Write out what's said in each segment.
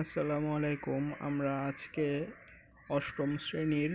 আসসালামু আলাইকুম। আমরা আজকে অষ্টম শ্রেণির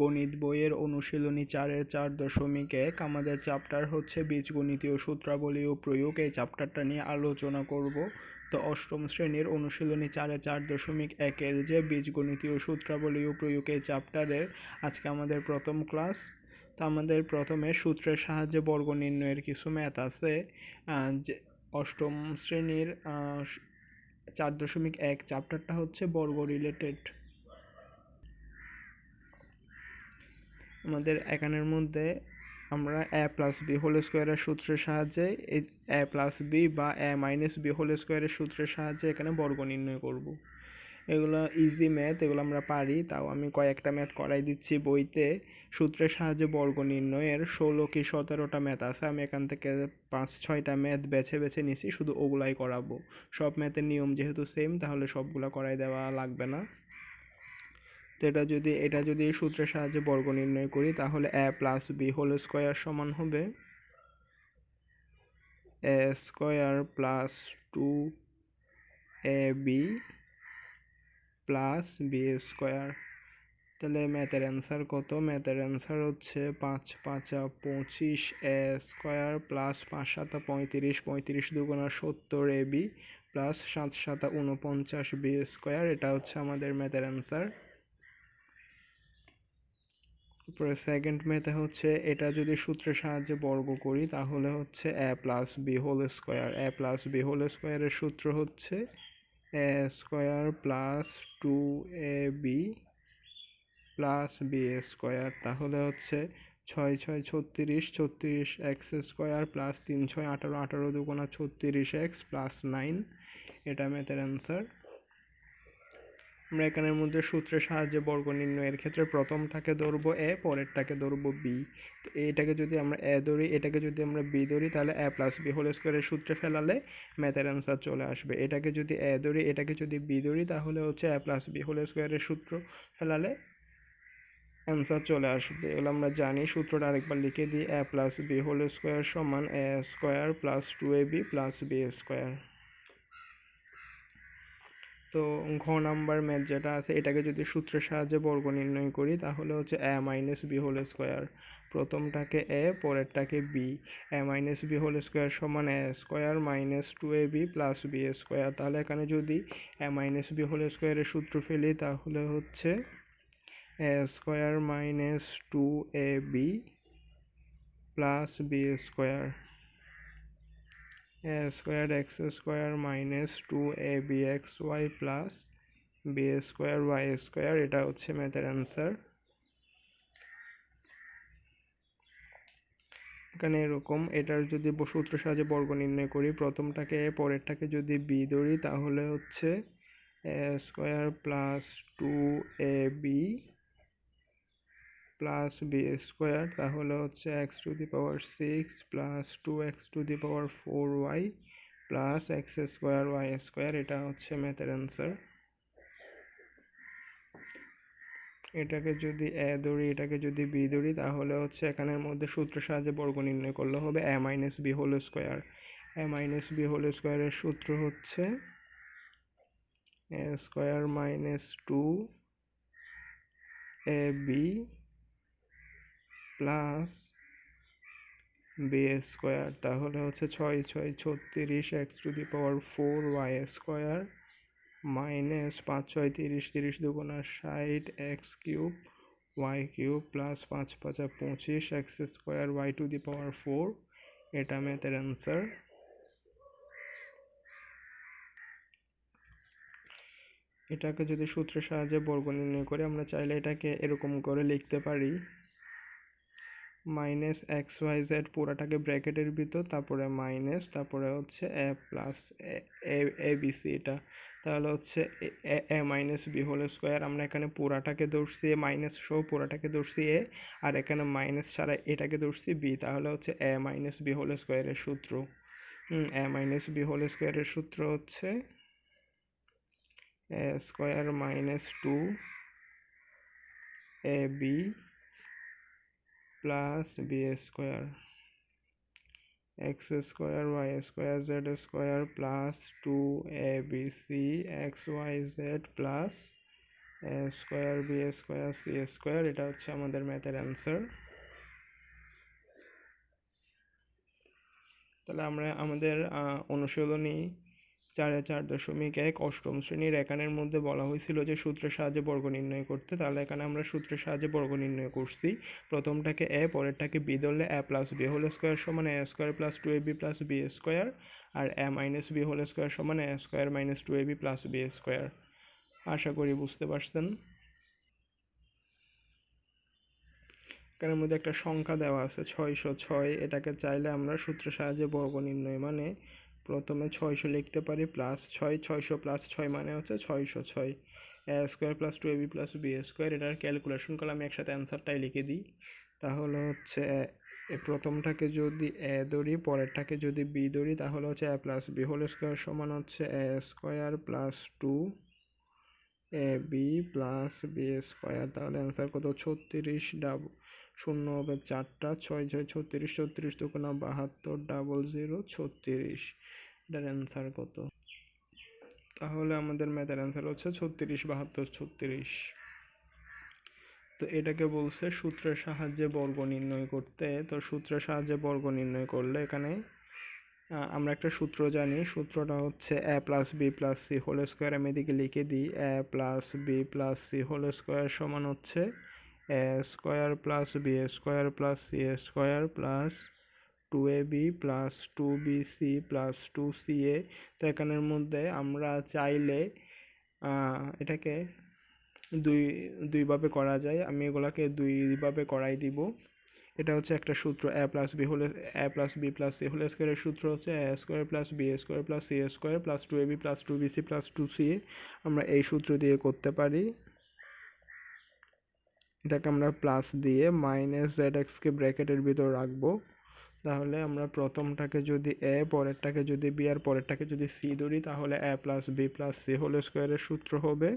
গণিত বইয়ের অনুশীলনী চারের চার দশমিক এক, আমাদের চ্যাপ্টার হচ্ছে বীজগণিতীয় সূত্রাবলী ও প্রয়োগ। এই চ্যাপ্টারটা নিয়ে আলোচনা করব। তো অষ্টম শ্রেণির অনুশীলনী চারে চার দশমিক একের যে বীজগণিতীয় সূত্রাবলী ও প্রয়োগ এই চ্যাপ্টারের আজকে আমাদের প্রথম ক্লাস তো আমাদের প্রথমে সূত্রের সাহায্যে বর্গ নির্ণয়ের কিছু ম্যাথ আছে। যে অষ্টম শ্রেণির চার দশমিক এক চ্যাপ্টারটা হচ্ছে বর্গ রিলেটেড আমাদের এখানের মধ্যে আমরা এ প্লাস বি হোল স্কোয়ারের সূত্রের সাহায্যে এ প্লাস বি বা এ মাইনাস বি হোল স্কোয়ারের সূত্রের সাহায্যে এখানে বর্গ নির্ণয় করব। এগুলো ইজি ম্যাথ এগুলো আমরা পারি। তাও আমি কয়েকটা ম্যাথ করাই দিচ্ছি বইতে। সূত্রের সাহায্যে বর্গ নির্ণয়ের ষোলো কি সতেরোটা ম্যাথ আছে। আমি এখান থেকে পাঁচ, ছয়টা ম্যাথ বেছে বেছে নিছি শুধু ওগুলাই করাবো। সব ম্যাথের নিয়ম যেহেতু সেম তাহলে সবগুলা করাই দেওয়া লাগবে না। তো এটা যদি এটা যদি সূত্রের সাহায্যে বর্গ নির্ণয় করি, তাহলে A plus B whole square সমান হবে। A square plus two A B plus B square তাহলে ম্যাথের অ্যান্সার কত? ম্যাথের অ্যান্সার হচ্ছে পাঁচ পাঁচা পঁচিশ এ স্কোয়ার প্লাস পাঁচ সাতা পঁয়ত্রিশ পঁয়ত্রিশ দুগুণা সত্তর এ বি প্লাস সাত সাতা উনপঞ্চাশ বি স্কোয়ার এটা হচ্ছে আমাদের ম্যাথের অ্যান্সার তারপরে সেকেন্ড ম্যাথে হচ্ছে এটা যদি সূত্রের সাহায্যে বর্গ করি, তাহলে হচ্ছে A plus B whole square A plus B whole স্কোয়ারের সূত্র হচ্ছে A square plus two A B plus B square তাহলে হচ্ছে ছয় ছয় ছত্রিশ ছত্রিশ এক্স স্কোয়ার প্লাস তিন ছয় আঠারো আঠারো দুগুণা ছত্রিশ এক্স প্লাস নাইন এটা ম্যাথের অ্যান্সার আমরা এখানের মধ্যে সূত্রের সাহায্যে বর্গ নির্ণয়ের ক্ষেত্রে প্রথমটাকে ধরবো এ পরেরটাকে ধরবো বি। তো এটাকে যদি আমরা এ ধরি, এটাকে যদি আমরা বি ধরি, তাহলে এ প্লাস বি হোল স্কোয়ারের সূত্রে ফেলালে ম্যাথের অ্যান্সার চলে আসবে। এটাকে যদি এ ধরি, এটাকে যদি বি ধরি, তাহলে হচ্ছে এ প্লাস বি হোল স্কোয়ারের সূত্র ফেলালে অ্যান্সার চলে আসবে। এগুলো আমরা জানি, সূত্রটা আরেকবার লিখে দিই, A plus B whole square সমান A square plus two A B plus B square তো ঘ নাম্বার ম্যাথ যেটা আছে, এটাকে যদি সূত্রের সাহায্যে বর্গ নির্ণয় করি, তাহলে হচ্ছে A minus B whole square প্রথমটাকে A পরেরটাকে B A minus B whole square সমান A square minus two A B plus B square তাহলে এখানে যদি এ মাইনাস বি হোল স্কোয়ারের সূত্র ফেলি, তাহলে হচ্ছে A square minus two A B plus B square square X square minus two A B X Y plus B square Y square এটা হচ্ছে ম্যাথের অ্যান্সার এখানে এরকম, এটার যদি সূত্র সাহায্যে বর্গ নির্ণয় করি, প্রথমটাকে, পরেরটাকে যদি বি ধরি, তাহলে হচ্ছে square plus two A B plus B square তাহলে হচ্ছে X to the power six plus two X to the power four Y plus X square Y square এটা হচ্ছে ম্যাথের অ্যান্সার এটাকে যদি এ ধরি, এটাকে যদি বি ধরি, তাহলে হচ্ছে এখানের মধ্যে সূত্র সাহায্যে বর্গ নির্ণয় করলে হবে A minus B whole square A minus B whole স্কোয়ারের সূত্র হচ্ছে A square minus two A B plus B square, তাহলে হচ্ছে ছয় ছয় ছত্রিশ X to the power four Y square minus পাঁচ ছয় তিরিশ তিরিশ দুগুণা ষাট X cube Y cube plus পাঁচ পাঁচা পঁচিশ X square Y to the power four. এটা ম্যাথের অ্যান্সার এটাকে যদি সূত্রের সাহায্যে বর্গ নির্ণয় করে, আমরা চাইলে এটাকে এরকম করে লিখতে পারি। মাইনাস এক্স ওয়াই জেড পুরাটাকে ব্র্যাকেটের ভিতর, তারপরে মাইনাস তারপরে হচ্ছে A plus A B C এটা। তাহলে হচ্ছে A minus B whole square আমরা এখানে পুরাটাকে ধরছি এ মাইনাস সহ পুরাটাকে ধরছি এ আর এখানে মাইনাস ছাড়া এটাকে ধরছি বি তাহলে হচ্ছে এ মাইনাস বি হোল স্কোয়ারের সূত্র। এ মাইনাস বি হোল স্কোয়ারের সূত্র হচ্ছে A square minus two A B plus B square X square Y square Z square plus two A B C X Y Z plus A square B square C square এটা হচ্ছে আমাদের ম্যাথের answer তাহলে আমরা আমাদের অনুশীলনী চারে চার দশমিক এক অষ্টম শ্রেণির একানের মধ্যে বলা হয়েছিল যে সূত্রের সাহায্যে বর্গ নির্ণয় করতে। তাহলে এখানে আমরা সূত্রের সাহায্যে বর্গ নির্ণয় করছি। প্রথমটাকে এ, পরেরটাকে বি ধরলে A plus B whole square সমান A square plus two A B plus B square R A minus B whole square সমান A square minus two A B plus B square আশা করি বুঝতে পারছেন? এখানের মধ্যে একটা সংখ্যা দেওয়া আছে, ছয়শো ছয়। এটাকে চাইলে আমরা সূত্রের সাহায্যে বর্গ নির্ণয় মানে প্রথমে ছয়শো লিখতে পারি প্লাস ছয়, ছয়শো প্লাস ছয় মানে হচ্ছে ছয়শো ছয়। A square plus two AB plus B square এটার ক্যালকুলেশন করলে আমি একসাথে অ্যান্সারটাই লিখে দিই। তাহলে হচ্ছে প্রথমটাকে যদি এ ধরি, পরেরটাকে যদি বি ধরি, তাহলে হচ্ছে A plus B whole square সমান হচ্ছে A square plus two A B plus B square তাহলে অ্যান্সার কত? ছত্রিশ ডাবল শূন্য হবে চারটা, ছয় ছয়, ছত্রিশ ছত্রিশ, দুগুণা বাহাত্তর ডাবল জিরো ছত্রিশ। এটার অ্যান্সার কত? তাহলে আমাদের ম্যাথের অ্যান্সার হচ্ছে ছত্রিশ, বাহাত্তর, ছত্রিশ। তো এটাকে বলছে সূত্রের সাহায্যে বর্গ নির্ণয় করতে। তো সূত্রের সাহায্যে বর্গ নির্ণয় করলে এখানে আমরা একটা সূত্র জানি। সূত্রটা হচ্ছে A plus B plus C whole square আমি এদিকে লিখে দিই। A plus B plus C whole square সমান হচ্ছে A square plus B square plus C square plus two A B plus two B C plus two C A তো এখানের মধ্যে আমরা চাইলে এটাকে দুই, দুইভাবে করা যায়। আমি এগুলাকে দুইভাবে করাই দিব। এটা হচ্ছে একটা সূত্র এ প্লাস বি হলে A plus B plus C whole স্কোয়ারের সূত্র হচ্ছে A square plus B square plus C square plus two A B plus two B C plus two C আমরা এই সূত্র দিয়ে করতে পারি। এটাকে আমরা প্লাস দিয়ে মাইনাস জেড এক্সকে ব্র্যাকেটের ভিতর রাখব। তাহলে আমরা প্রথমটাকে যদি এ পরেরটাকে যদি বি আর পরেরটাকে যদি সি ধরি, তাহলে A plus B plus C whole স্কোয়ারের সূত্র হবে।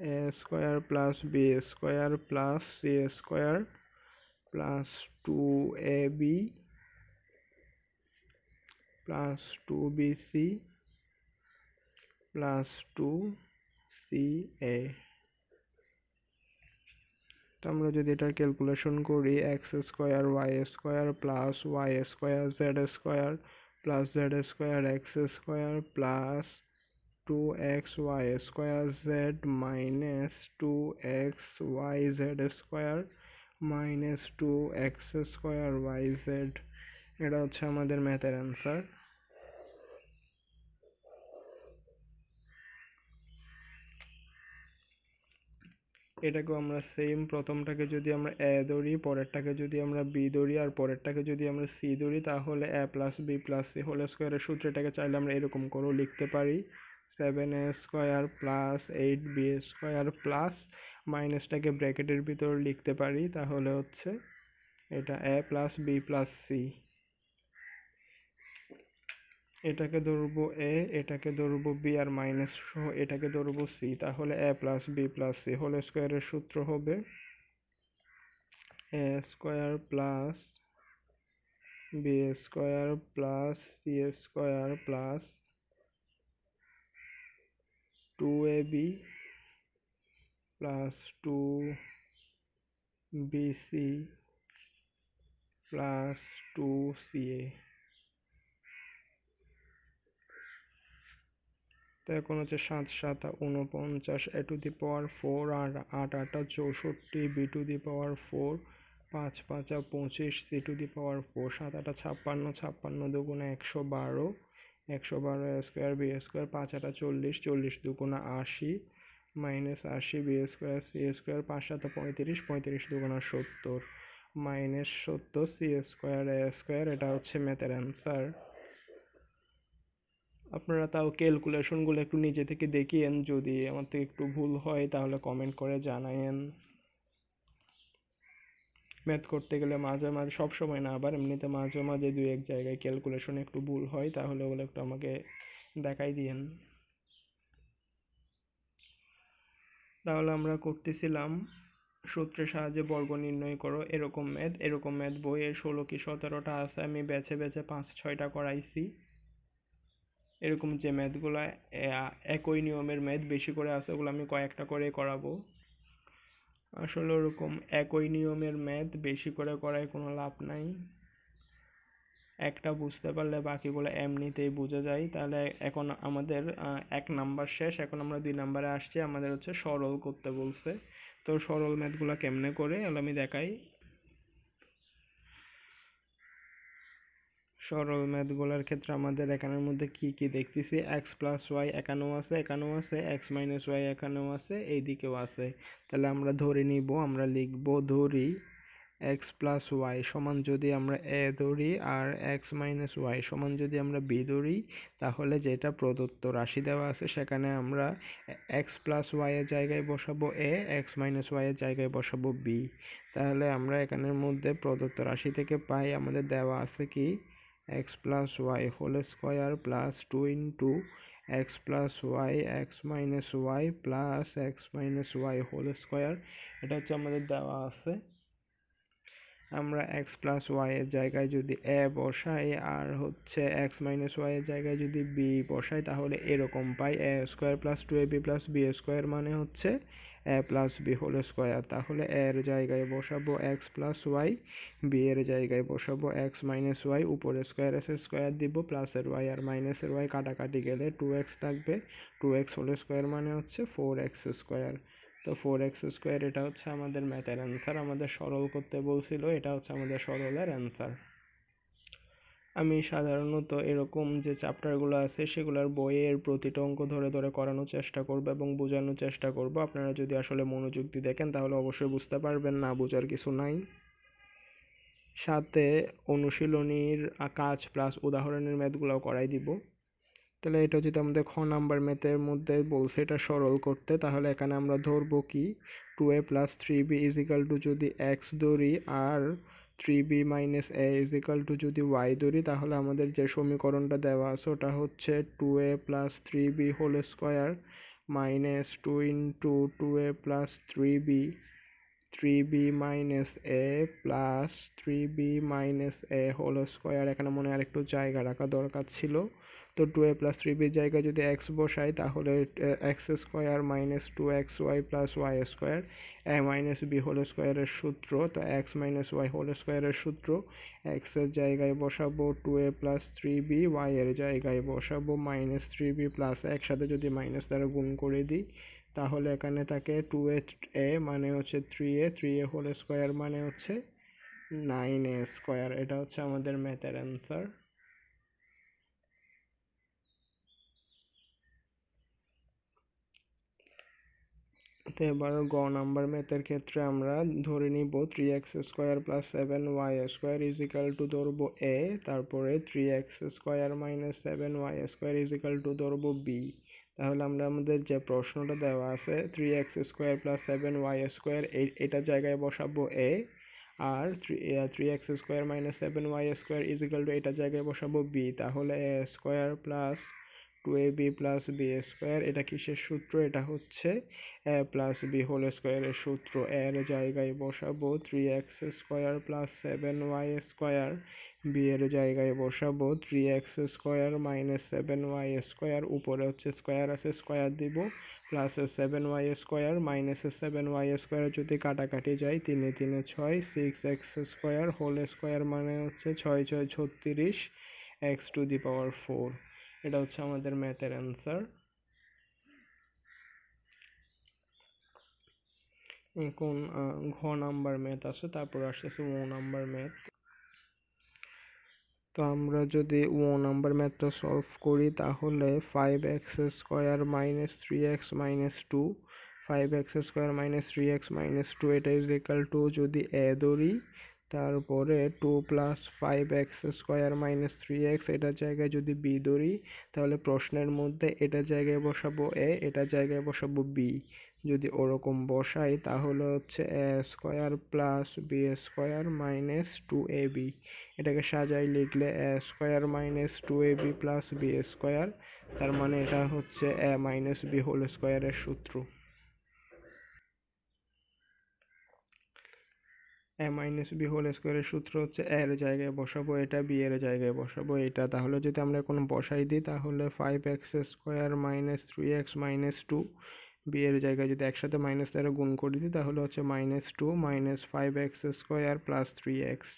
A square plus B square plus C square plus two A B plus two B C plus two C A তো আমরা যদি এটার ক্যালকুলেশন করি X square Y square plus Y square Z square plus Z square X square plus two X Y square Z minus two X Y Z square minus two X square Y Z এটা হচ্ছে আমাদের ম্যাথের answer এটাকেও আমরা same প্রথমটাকে যদি আমরা এ ধরি, পরেরটাকে যদি আমরা বি ধরি, আর পরেরটাকে যদি আমরা সি ধরি, তাহলে A plus B plus C whole স্কোয়ারের সূত্রটাকে চাইলে আমরা এরকম করেও লিখতে পারি। Seven A square plus eight B square plus মাইনাসটাকে ব্র্যাকেটের ভিতর লিখতে পারি, তাহলে হচ্ছে এটা A plus B plus C এটাকে ধরবো এ এটাকে ধরবো বি আর মাইনাস সহ, এটাকে ধরবো সি তাহলে A plus B plus C whole স্কোয়ারের সূত্র হবে A square plus B square plus C square plus two A B plus two B C plus two C A. তো এখন হচ্ছে সাত সাত উনপঞ্চাশ এ টু দি পাওয়ার ফোর, আর আট, আটা চৌষট্টি, B to the power four, পাঁচ, পাঁচা পঁচিশ, C to the power four, সাত আটা, ছাপ্পান্ন ছাপ্পান্ন, দুগুণে একশো বারো একশো বারো স্কোয়ার বি স্কোয়ার পাঁচ আটা চল্লিশ চল্লিশ দুগুণা আশি মাইনাস আশি বি স্কোয়ার সি স্কোয়ার পাঁচ সাত পঁয়ত্রিশ পঁয়ত্রিশ দুগুণা সত্তর মাইনাস সত্তর সি স্কোয়ার এ স্কোয়ার, এটা হচ্ছে ম্যাথের অ্যান্সার। আপনারা তাও ক্যালকুলেশনগুলো একটু নিজে থেকে দেখিয়েন, যদি আমার থেকে একটু ভুল হয় তাহলে কমেন্ট করে জানায়েন। ম্যাথ করতে গেলে মাঝে মাঝে, সব সময় না, আবার এমনিতে মাঝে মাঝে দুই এক জায়গায় ক্যালকুলেশন একটু ভুল হয়, তাহলে ওগুলো একটু আমাকে দেখাই দিয়েন। তাহলে আমরা করতেছিলাম, সূত্রের সাহায্যে বর্গ নির্ণয় করো, এরকম ম্যাথ এরকম ম্যাথ বইয়ে ষোলো কি সতেরোটা আছে, আমি বেছে বেছে পাঁচ ছয়টা করাইছি। এরকম যে ম্যাথগুলো একই নিয়মের ম্যাথ বেশি করে আছে, ওগুলো আমি কয়েকটা করে করাবো। আসলে ওরকম একই নিয়মের ম্যাথ বেশি করে করায় কোনো লাভ নাই। একটা বুঝতে পারলে বাকিগুলো এমনিতেই বুঝে যায়। তাহলে এখন আমাদের এক নাম্বার শেষ। এখন আমরা দুই নাম্বারে আসছি। আমাদের হচ্ছে সরল করতে বলছে। তো সরল ম্যাথগুলো কেমনে করে? আমি দেখাই। সরল ম্যাথগুলোর ক্ষেত্রে আমাদের এখানের মধ্যে কি কি দেখতেছি? এক্স প্লাস ওয়াই এখানেও আছে এখানেও আছে এক্স মাইনাস ওয়াই এখানেও আছে এই দিকেও আছে। তাহলে আমরা ধরে নিব, আমরা লিখব ধরি এক্স প্লাস ওয়াই সমান যদি আমরা এ ধরি আর এক্স মাইনাস ওয়াই সমান যদি আমরা বি ধরি, তাহলে যেটা প্রদত্ত রাশি দেওয়া আছে সেখানে আমরা এক্স প্লাস ওয়াইয়ের জায়গায় বসাবো এ এক্স মাইনাস ওয়াইয়ের জায়গায় বসাবো বি তাহলে আমরা এখানের মধ্যে প্রদত্ত রাশি থেকে পাই, আমাদের দেওয়া আছে কি X plus Y whole square plus two into X plus Y X minus Y plus X minus Y whole square এটা হচ্ছে আমাদের দেওয়া আছে। আমরা এক্স প্লাস ওয়াই এর জায়গায় যদি এ বসাই আর হচ্ছে এক্স মাইনাস ওয়াই এর জায়গায় যদি বি বসাই তাহলে এরকম পাই। A square plus two A B plus B square মানে হচ্ছে A plus B whole square তাহলে এর জায়গায় বসাবো এক্স প্লাস ওয়াই বি এর জায়গায় বসাবো এক্স মাইনাস ওয়াই উপরে স্কোয়ার এস স্কোয়ার দিব প্লাসের ওয়াই আর মাইনাসের ওয়াই কাটাকাটি গেলে টু এক্স থাকবে টু এক্স হোল স্কোয়ার মানে হচ্ছে ফোর এক্স স্কোয়ার তো ফোর এক্স স্কোয়ার এটা হচ্ছে আমাদের ম্যাথের অ্যান্সার আমাদের সরল করতে বলছিল, এটা হচ্ছে আমাদের সরলের অ্যান্সার আমি সাধারণত এরকম যে চ্যাপ্টারগুলো আছে সেগুলোর বইয়ের প্রতিটা অঙ্ক ধরে ধরে করানোর চেষ্টা করব এবং বোঝানোর চেষ্টা করব। আপনারা যদি আসলে মনোযোগ দিয়ে দেখেন তাহলে অবশ্যই বুঝতে পারবেন, না বোঝার কিছু নাই। সাথে অনুশীলনীর কাজ প্লাস উদাহরণের ম্যাথগুলোও করাই দিব। তাহলে এটা যদি আমাদের খ নাম্বার ম্যাথের মধ্যে বলছে এটা সরল করতে, তাহলে এখানে আমরা ধরবো কি? Two A plus three B is equal to যদি এক্স ধরি আর three B minus A is equal to যদি ওয়াই ধরি, তাহলে আমাদের যে সমীকরণটা দেওয়া আছে, ওটা হচ্ছে two A plus three B whole square minus two into two A plus three B three B minus A plus three B minus A whole square এখানে মনে হয় আরেকটু জায়গা রাখা দরকার ছিল। তো টু এ প্লাস থ্রি বির জায়গায় যদি এক্স বসাই, তাহলে X square minus two X Y plus Y square A minus B whole স্কোয়ারের সূত্র, তো এক্স মাইনাস ওয়াই হোল স্কোয়ারের সূত্র এক্সের জায়গায় বসাবো two A plus three B Y এর জায়গায় বসাবো মাইনাস থ্রি বি প্লাস একসাথে যদি মাইনাস দ্বারা গুণ করে দিই, তাহলে এখানে থাকে টু এ মানে হচ্ছে three A three A whole square মানে হচ্ছে নাইন এ স্কোয়ার এটা হচ্ছে আমাদের ম্যাথের অ্যান্সার তো এবার গ নাম্বার ম্যাথের ক্ষেত্রে আমরা ধরে নিব three X square plus seven Y square is equal to ধরবো এ তারপরে three X square minus seven Y square is equal to ধরবো বি তাহলে আমরা আমাদের যে প্রশ্নটা দেওয়া আছে three X square plus seven Y square এটা জায়গায় বসাবো A R three three X square minus seven Y square is equal to এটা জায়গায় বসাবো বি তাহলে A square plus two A B plus B square এটা কিসের সূত্র? এটা হচ্ছে, এ প্লাস বি হোল স্কোয়ারের সূত্র। এর জায়গায় বসাবো three X square plus seven Y square B এর জায়গায় বসাবো three X square minus seven Y square উপরে হচ্ছে স্কোয়ার আছে স্কোয়ার দিব। Plus seven Y square minus seven Y square যদি কাটাকাটি যায়, তিনে তিনে ছয় six X square whole square মানে হচ্ছে ছয় ছয় ছত্রিশ X to the power four এটা হচ্ছে আমাদের ম্যাথের অ্যান্সার। কোন ঘ নাম্বার ম্যাথ আছে, তারপর আসতেছে ও নাম্বার ম্যাথ। তো আমরা যদি ও নাম্বার ম্যাথটা সলভ করি, তাহলে five x square minus three x minus two five x square minus three x minus two এটা ইজ ইকাল টু যদি এ ধরি তারপরে two plus five x square minus three x এটার জায়গায় যদি বি ধরি, তাহলে প্রশ্নের মধ্যে এটা জায়গায় বসাবো এ এটা জায়গায় বসাবো বি যদি ওরকম বসাই, তাহলে হচ্ছে a square plus b square minus two a b এটাকে সাজাই, লিখলে a square minus two a b plus b square তার মানে এটা হচ্ছে এ মাইনাস বি হোল স্কোয়ারের সূত্র। এ মাইনাস বি হোল স্কোয়ারের সূত্র হচ্ছে এর জায়গায় বসাবো, এটা বি এর জায়গায় বসাবো, এটা। তাহলে যদি আমরা কোনো বসাই দিই, তাহলে five x square minus three x minus two b এর জায়গায় যদি একসাথে মাইনাস দ্বারা গুণ করে দিই, তাহলে হচ্ছে minus two minus five x square plus three x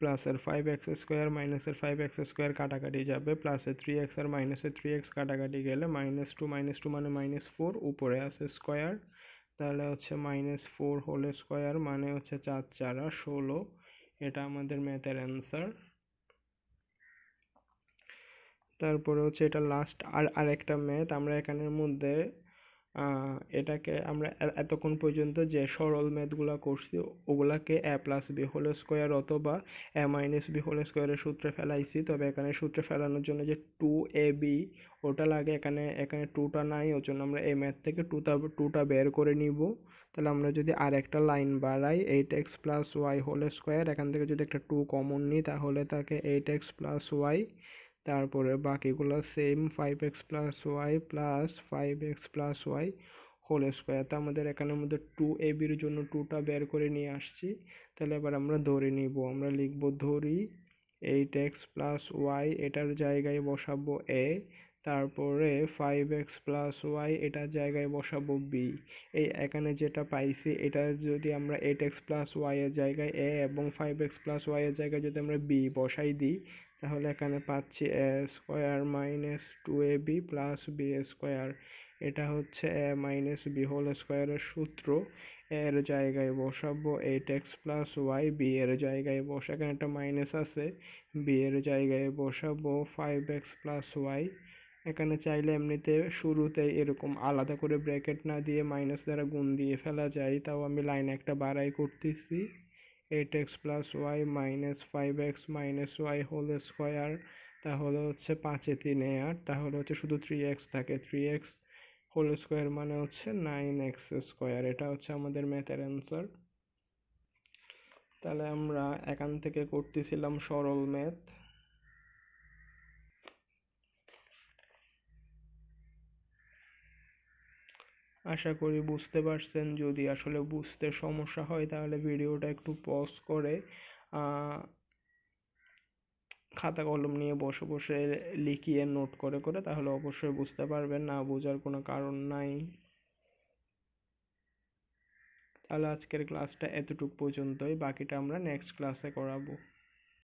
প্লাসের ফাইভ এক্স স্কোয়ার মাইনাসের ফাইভ এক্স স্কোয়ার কাটাকাটি যাবে প্লাসের থ্রি এক্স আর মাইনাসের থ্রি এক্স কাটাকাটি গেলে মাইনাস টু মাইনাস টু মানে মাইনাস ফোর উপরে আছে স্কোয়ার তাহলে হচ্ছে মাইনাস ফোর হোল স্কোয়ার মানে হচ্ছে চার চারা ষোলো। এটা আমাদের ম্যাথের অ্যান্সার তারপরে হচ্ছে এটা লাস্ট আর আরেকটা ম্যাথ আমরা এখানের মধ্যে এটাকে আমরা এতক্ষণ পর্যন্ত যে সরল ম্যাথগুলো করছি, ওগুলাকে a plus b whole square অথবা এ মাইনাস বি হোল স্কোয়ারের সূত্রে ফেলাইছি। তবে এখানে সূত্রে ফেলানোর জন্য যে টু এ বি ওটা লাগে এখানে এখানে টুটা নাই ওর জন্য আমরা এই ম্যাথ থেকে টুটা টুটা বের করে নিব। তাহলে আমরা যদি আর একটা লাইন বাড়াই eight x plus y whole square এখান থেকে যদি একটা টু কমন নিই, তাহলে তাকে এইট এক্স প্লাস ওয়াই তারপরে বাকিগুলো same five x plus y plus five x plus y whole square তো আমাদের এখানের মধ্যে টু এ বির জন্য টুটা বের করে নিয়ে আসছি। তাহলে এবার আমরা ধরে নিব। আমরা লিখব ধরি এইট এক্স প্লাস ওয়াই এটার জায়গায় বসাবো এ তারপরে ফাইভ এক্স প্লাস ওয়াই এটার জায়গায় বসাবো বি এই এখানে যেটা পাইছি, এটা যদি আমরা এইট এক্স প্লাস ওয়াইয়ের জায়গায় এ এবং ফাইভ এক্স প্লাস ওয়াই এর জায়গায় যদি আমরা বি বসাই দিই তাহলে এখানে পাচ্ছি a square minus two a b plus b square এটা হচ্ছে এ মাইনাস বি হোল স্কোয়ারের সূত্র। এর জায়গায় বসাবো eight x plus y b এর জায়গায় বসা। এখানে একটা মাইনাস আছে বি এর জায়গায় বসাবো ফাইভ এক্স প্লাস ওয়াই এখানে চাইলে এমনিতে শুরুতে এরকম আলাদা করে ব্র্যাকেট না দিয়ে মাইনাস দ্বারা গুণ দিয়ে ফেলা যায়। তাও আমি লাইন একটা বাড়াই করতেছি। Eight x plus y minus five x minus y whole square তাহলে হচ্ছে পাঁচে তিনে আট, তাহলে হচ্ছে শুধু থ্রি এক্স থাকে। থ্রি এক্স হোল স্কোয়ার মানে হচ্ছে নাইন এক্স স্কোয়ার এটা হচ্ছে আমাদের ম্যাথের অ্যান্সার তাহলে আমরা এখান থেকে করতেছিলাম সরল ম্যাথ আশা করি বুঝতে পারছেন। যদি আসলে বুঝতে সমস্যা হয়, তাহলে ভিডিওটা একটু পজ করে খাতা কলম নিয়ে বসে বসে লিখিয়ে নোট করে করে তাহলে অবশ্যই বুঝতে পারবেন। না বোঝার কোনো কারণ নাই। তাহলে আজকের ক্লাসটা এতটুকু পর্যন্তই। বাকিটা আমরা নেক্সট ক্লাসে করাবো।